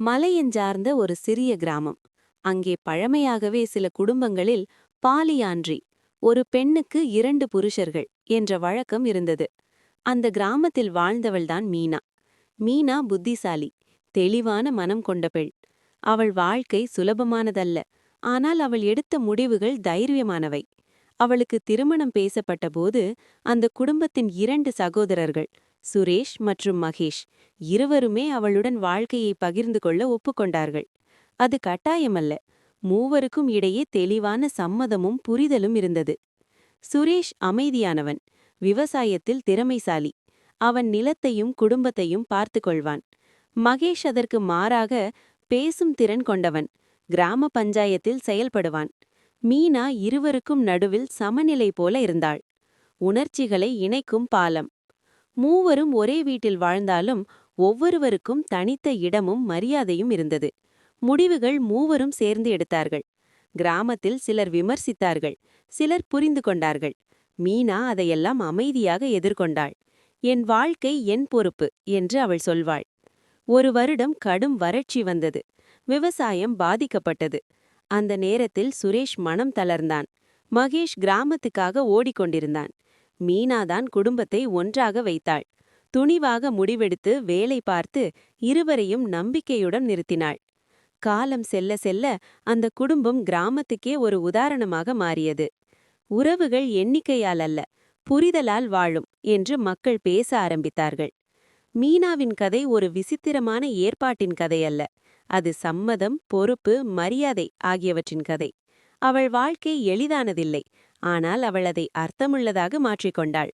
மலையஞ்சார்ந்த ஒரு சிறிய கிராமம். அங்கே பழமையாகவே சில குடும்பங்களில் பாலியான்றி ஒரு பெண்ணுக்கு இரண்டு புருஷர்கள் என்ற வழக்கம் இருந்தது. அந்த கிராமத்தில் வாழ்ந்தவள்தான் மீனா. மீனா புத்திசாலி தெளிவான மனம் கொண்ட பெண். அவள் வாழ்க்கை சுலபமானதல்ல ஆனால் அவள் எடுத்த முடிவுகள் தைரியமானவை. அவளுக்கு திருமணம் பேசப்பட்டபோது அந்த குடும்பத்தின் இரண்டு சகோதரர்கள் சுரேஷ் மற்றும் மகேஷ் இருவருமே அவளுடன் வாழ்க்கையை பகிர்ந்து கொள்ள ஒப்புக்கொண்டார்கள். அது கட்டாயமல்ல. மூவருக்கும் இடையே தெளிவான சம்மதமும் புரிதலும் இருந்தது. சுரேஷ் அமைதியானவன் விவசாயத்தில் திறமைசாலி. அவன் நிலத்தையும் குடும்பத்தையும் பார்த்து கொள்வான். மகேஷ் அதற்கு மாறாக பேசும் திறன் கொண்டவன் கிராம பஞ்சாயத்தில் செயல்படுவான். மீனா இருவருக்கும் நடுவில் சமநிலை போல இருந்தாள். உணர்ச்சிகளை இணைக்கும் பாலம். மூவரும் ஒரே வீட்டில் வாழ்ந்தாலும் ஒவ்வொருவருக்கும் தனித்த இடமும் மரியாதையும் இருந்தது. முடிவுகள் மூவரும் சேர்ந்து எடுத்தார்கள். கிராமத்தில் சிலர் விமர்சித்தார்கள் சிலர் புரிந்து கொண்டார்கள். மீனா அதையெல்லாம் அமைதியாக எதிர்கொண்டாள். என் வாழ்க்கை என் பொறுப்பு என்று அவள் சொல்வாள். ஒரு வருடம் கடும் வறட்சி வந்தது. விவசாயம் பாதிக்கப்பட்டது. அந்த நேரத்தில் சுரேஷ் மனம் தளர்ந்தான். மகேஷ் கிராமத்துக்காக ஓடிக்கொண்டிருந்தான். மீனாதான் குடும்பத்தை ஒன்றாக வைத்தாள். துணிவாக முடிவெடுத்து வேலை பார்த்து இருவரையும் நம்பிக்கையுடன் நிறுத்தினாள். காலம் செல்ல செல்ல அந்த குடும்பம் கிராமத்துக்கே ஒரு உதாரணமாக மாறியது. உறவுகள் எண்ணிக்கையால் அல்ல புரிதலால் வாழும் என்று மக்கள் பேச ஆரம்பித்தார்கள். மீனாவின் கதை ஒரு விசித்திரமான ஏற்பாட்டின் கதை அல்ல அது சம்மதம் பொறுப்பு மரியாதை ஆகியவற்றின் கதை. அவள் வாழ்க்கை எளிதானதில்லை. ஆனால் அவள் அதை அர்த்தமுள்ளதாக மாற்றிக்கொண்டாள்.